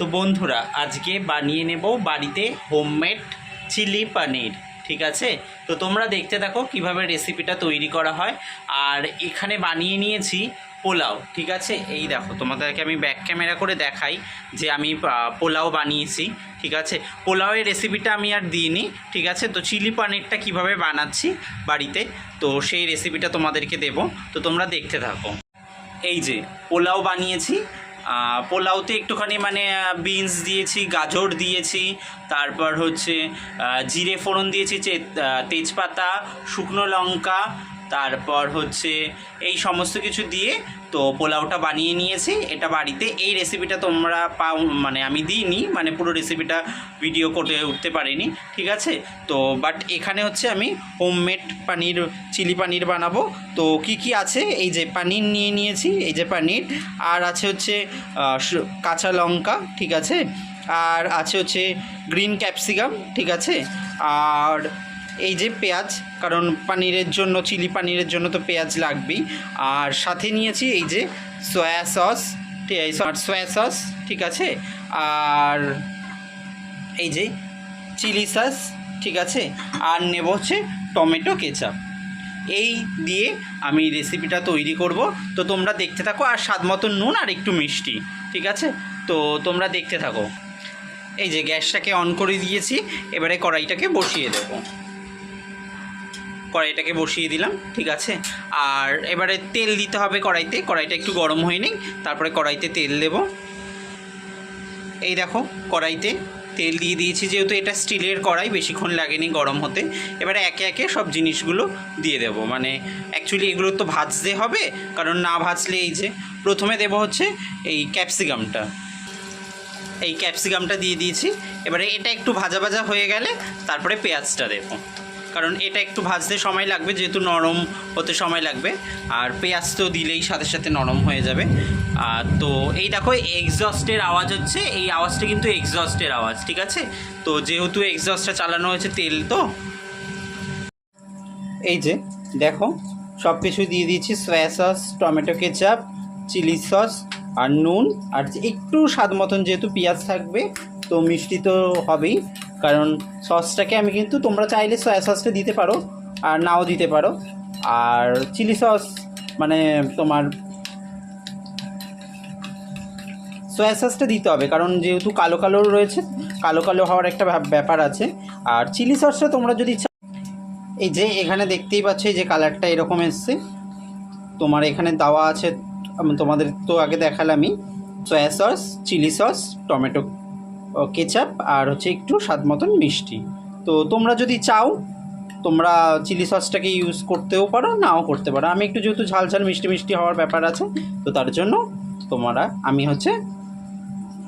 তো বন্ধুরা, আজকে বানিয়ে নেব বাড়িতে হোমমেড চিলি পনির ঠিক আছে? তো তোমরা দেখতে থাকো কীভাবে রেসিপিটা তৈরি করা হয়। আর এখানে বানিয়ে নিয়েছি পোলাও, ঠিক আছে? এই দেখো, তোমাদেরকে আমি ব্যাক ক্যামেরা করে দেখাই যে আমি পোলাও বানিয়েছি, ঠিক আছে? পোলাওয়ের রেসিপিটা আমি আর দিইনি, ঠিক আছে? তো চিলি পনিরটা কীভাবে বানাচ্ছি বাড়িতে, তো সেই রেসিপিটা তোমাদেরকে দেব। তো তোমরা দেখতে থাকো। এই যে, পোলাও বানিয়েছি পোলাওতে একটুখানি মানে বিনস দিয়েছি, গাজর দিয়েছি, তারপর হচ্ছে জিরে ফোড়ন দিয়েছি তেজপাতা, শুকনো লঙ্কা তারপর হচ্ছে এই সমস্ত কিছু দিয়ে তো পোলাওটা বানিয়ে নিয়েছি। এটা বাড়িতে এই রেসিপিটা তোমরা পাও মানে আমি দিইনি মানে পুরো রেসিপিটা ভিডিও করে উঠতে পারিনি, ঠিক আছে? তো বাট এখানে হচ্ছে আমি হোমমেড পানির চিলি পানির বানাবো। তো কি কি আছে? এই যে পানির নিয়ে নিয়েছি, এই যে পানির আর আছে হচ্ছে কাঁচা লঙ্কা, ঠিক আছে? আর আছে হচ্ছে গ্রিন ক্যাপসিকাম ঠিক আছে? আর এই যে পেঁয়াজ, কারণ পানিরের জন্য, চিলি পানিরের জন্য তো পেঁয়াজ লাগবেই। আর সাথে নিয়েছি এই যে সয়া সস আর সয়া সস, ঠিক আছে? আর এই যে চিলি সস, ঠিক আছে? আর নেব হচ্ছে টমেটো কেচাপ। এই দিয়ে আমি রেসিপিটা তৈরি করব। তো তোমরা দেখতে থাকো, আর স্বাদ মতো নুন আর একটু মিষ্টি, ঠিক আছে? তো তোমরা দেখতে থাকো। এই যে গ্যাসটাকে অন করে দিয়েছি, এবারে কড়াইটাকে বসিয়ে দেবো। কড়াইটাকে বসিয়ে দিলাম, ঠিক আছে? আর এবারে তেল দিতে হবে কড়াইতে, কড়াইটা একটু গরম হয়ে নিক তারপরে কড়াইতে তেল দেব। এই দেখো, কড়াইতে তেল দিয়ে দিয়েছি, যেহেতু এটা স্টিলের কড়াই, বেশিক্ষণ লাগেনি গরম হতে। এবারে একে একে সব জিনিসগুলো দিয়ে দেব। মানে অ্যাকচুয়ালি এগুলো তো ভাজতে হবে, কারণ না ভাজলে এই যে প্রথমে দেব হচ্ছে এই ক্যাপসিকামটা। এই ক্যাপসিকামটা দিয়ে দিয়েছি। এবারে এটা একটু ভাজা ভাজা হয়ে গেলে তারপরে পেঁয়াজটা দেবো। কারণ এটা একটু ভাজতে সময় লাগবে, যেহেতু নরম হতে সময় লাগবে। আর পেঁয়াজ তো দিলেই সাথে সাথে নরম হয়ে যাবে। আর তো এই দেখো এক্সস্টের আওয়াজ হচ্ছে, এই আওয়াজটা কিন্তু এক্সস্টের আওয়াজ, ঠিক আছে? তো যেহেতু এক্সস্টটা চালানো হয়েছে তেল তো। এই যে, দেখো সব কিছু দিয়ে দিয়েছি soya sauce tomato ketchup chilli sauce আর নুন। আর একটু স্বাদ মতন যেহেতু পেঁয়াজ থাকবে, তো মিষ্টি তো হবেই। কারণ সসটাকে আমি কিন্তু তোমরা চাইলে সয়া সসটা দিতে পারো, আর নাও দিতে পারো। আর চিলি সস মানে তোমার সয়া সসটা দিতে হবে, কারণ যেহেতু কালো কালো রয়েছে, কালো কালো হওয়ার একটা ব্যাপ- ব্যাপার আছে। আর চিলি সসটা তোমরা যদি এই যে এখানে দেখতেই পাচ্ছ, এই যে কালারটা এরকম এসছে। তোমার এখানে দেওয়া আছে, তোমাদের তো আগে দেখালামই soya sauce chilli sauce tomato ketchup আর হচ্ছে একটু স্বাদ মতন মিষ্টি। তো তোমরা যদি চাও, তোমরা চিলি সসটাকে ইউজ করতেও পারো, নাও করতে পারো। আমি একটু যেহেতু ঝাল ঝাল মিষ্টি মিষ্টি হওয়ার ব্যাপার আছে, তো তার জন্য তোমরা, আমি হচ্ছে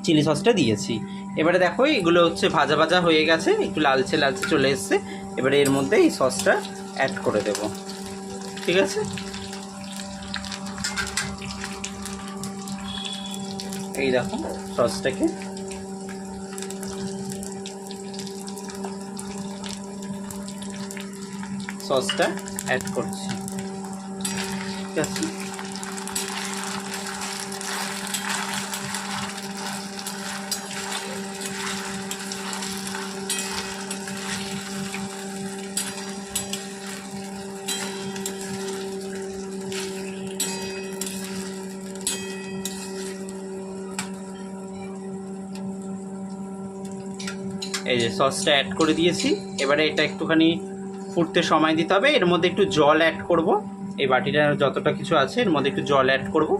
চিলি সসটা দিয়েছি। এবারে দেখো, এগুলো হচ্ছে ভাজা ভাজা হয়ে গেছে, একটু লালচে লালচে চলে এসছে। এবারে এর মধ্যে এই সসটা অ্যাড করে দেব। ঠিক আছে? এই দেখো, সসটাকে সসটা অ্যাড করছি। ঠিক আছে? এই যে সসটা অ্যাড করে দিয়েছি। এবারে এটা একটুখানি ফুটতে সময় দিতে হবে। এর মধ্যে একটু জল অ্যাড করব। এই বাটিটা যতটা কিছু আছে, এর মধ্যে একটু জল অ্যাড করব।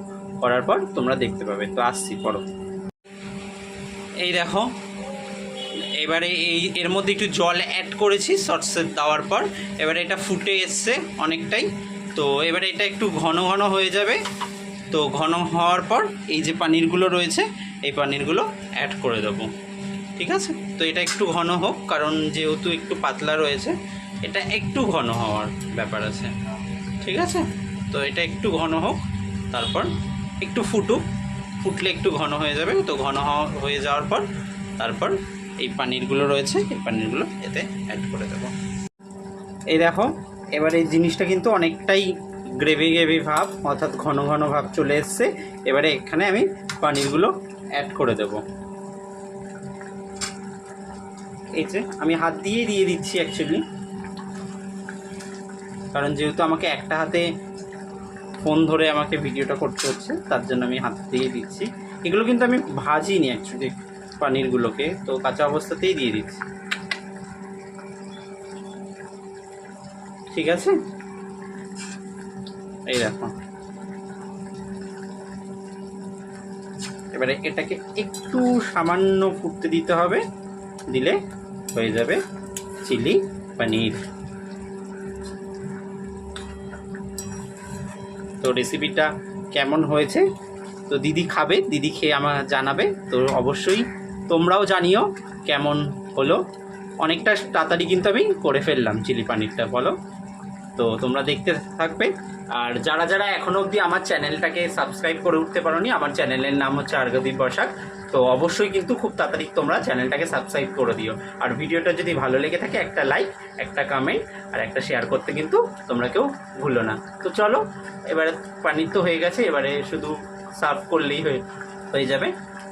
করার পর তোমরা দেখতে পাবে। তো আসছি, পড়ো। এই দেখো, এবারে এই, এর মধ্যে একটু জল অ্যাড করেছি সসে দেওয়ার পর। এবারে এটা ফুটে এসছে অনেকটাই। তো এবারে এটা একটু ঘন ঘন হয়ে যাবে। তো ঘন হওয়ার পর এই যে পানিরগুলো রয়েছে, এই পানিরগুলো অ্যাড করে দেবো। ঠিক আছে? তো এটা একটু ঘন হোক, কারণ যেহেতু একটু পাতলা রয়েছে এটা একটু ঘন হওয়ার ব্যাপার আছে। ঠিক আছে? তো এটা একটু ঘন হোক, তারপর একটু ফুটুক। ফুটলে একটু ঘন হয়ে যাবে, তো ঘন হয়ে যাওয়ার পর তারপর এই পানিরগুলো রয়েছে, এই পানিরগুলো এতে অ্যাড করে দেবো। এই দেখো, এবার এই জিনিসটা কিন্তু অনেকটাই গ্রেভি গ্রেভি ভাব, অর্থাৎ ঘন ঘন ভাব চলে এসছে। এবারে এখানে আমি পানিরগুলো অ্যাড করে দেবো। এই যে, আমি হাত দিয়েই দিয়ে দিচ্ছি অ্যাকচুয়ালি কারণ যেহেতু আমাকে একটা হাতে ফোন ধরে আমাকে ভিডিওটা করতে হচ্ছে, তার জন্য আমি হাত দিয়ে দিচ্ছি। এগুলো কিন্তু আমি ভাজিনি অ্যাকচুয়ালি পানিরগুলোকে, তো কাঁচা অবস্থাতেই দিয়ে দিচ্ছি। ঠিক আছে? এই দেখো। এবারে এটাকে একটু সামান্য ফুটতে দিতে হবে, দিলে হয়ে যাবে চিলি পনির। তো রেসিপিটা কেমন হয়েছে? তো দিদি খাবে, দিদি খেয়ে আমার জানাবে। তো অবশ্যই তোমরাও জানিও কেমন হলো। অনেকটা তাড়াতাড়ি কিন্তু আমি করে ফেললাম চিলি পানিরটা, বলো। তো তোমরা দেখতে থাকবে। আর যারা যারা এখনও অবধি আমার চ্যানেলটাকে সাবস্ক্রাইব করে উঠতে পারোনি, আমার চ্যানেলের নাম হচ্ছে আর্গদীপ বসাক। তো অবশ্যই কিন্তু খুব তাড়াতাড়ি তোমরা চ্যানেলটাকে সাবস্ক্রাইব করে দিও। আর ভিডিওটা যদি ভালো লেগে থাকে, একটা লাইক, একটা কমেন্ট আর একটা শেয়ার করতে কিন্তু তোমরা কেউ ভুলো না। তো চলো, এবারে পানির তো হয়ে গেছে, এবারে শুধু সার্ভ করলেই হয়ে হয়ে যাবে।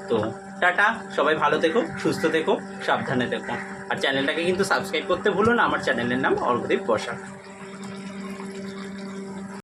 তো টাটা, সবাই ভালো থেকো, সুস্থ থেকো, সাবধানে থেকো। আর চ্যানেলটাকে কিন্তু সাবস্ক্রাইব করতে ভুলো না, আমার চ্যানেলের নাম অর্ঘদীপ বসাক।